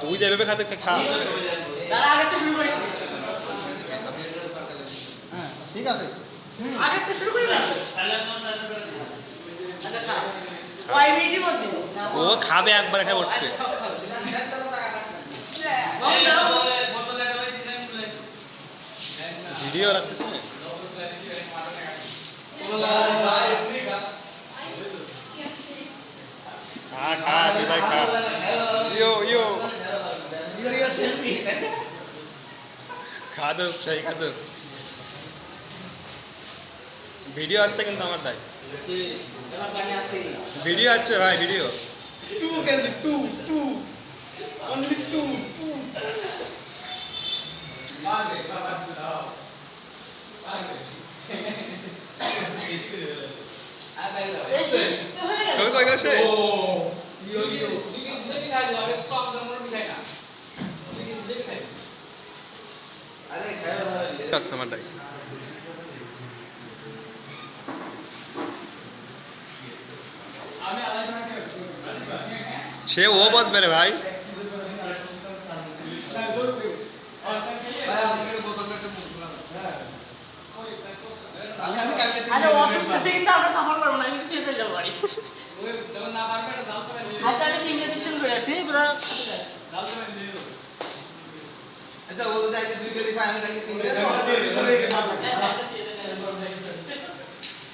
তুই যেভাবে খাতে খা হ্যাঁ ঠিক আছে আগে তো শুরু করি ও খাবে একবার খাবে উঠবে ভিডিও রাখতেছে না? খা খা ভাই খা ইয়ো ইয়ো খা দো সেই খা ভিডিও হচ্ছে কিন্তু আমার তাই ভিডিও হচ্ছে ভাই video two KG two two only two হয়ে গেছে আরে সে ও বসবে রে ভাই। কালকে আচ্ছা অসুস্থ থেকে কিন্তু আমরা সাফার করব না আমি কিন্তু চেপে যাব বাড়ি। আচ্ছা আমি সিমরাতে শুরু করে আসি তোরা আচ্ছা ও যদি আজকে দুই কেজি খায় আমি তাকে তিন কেজি।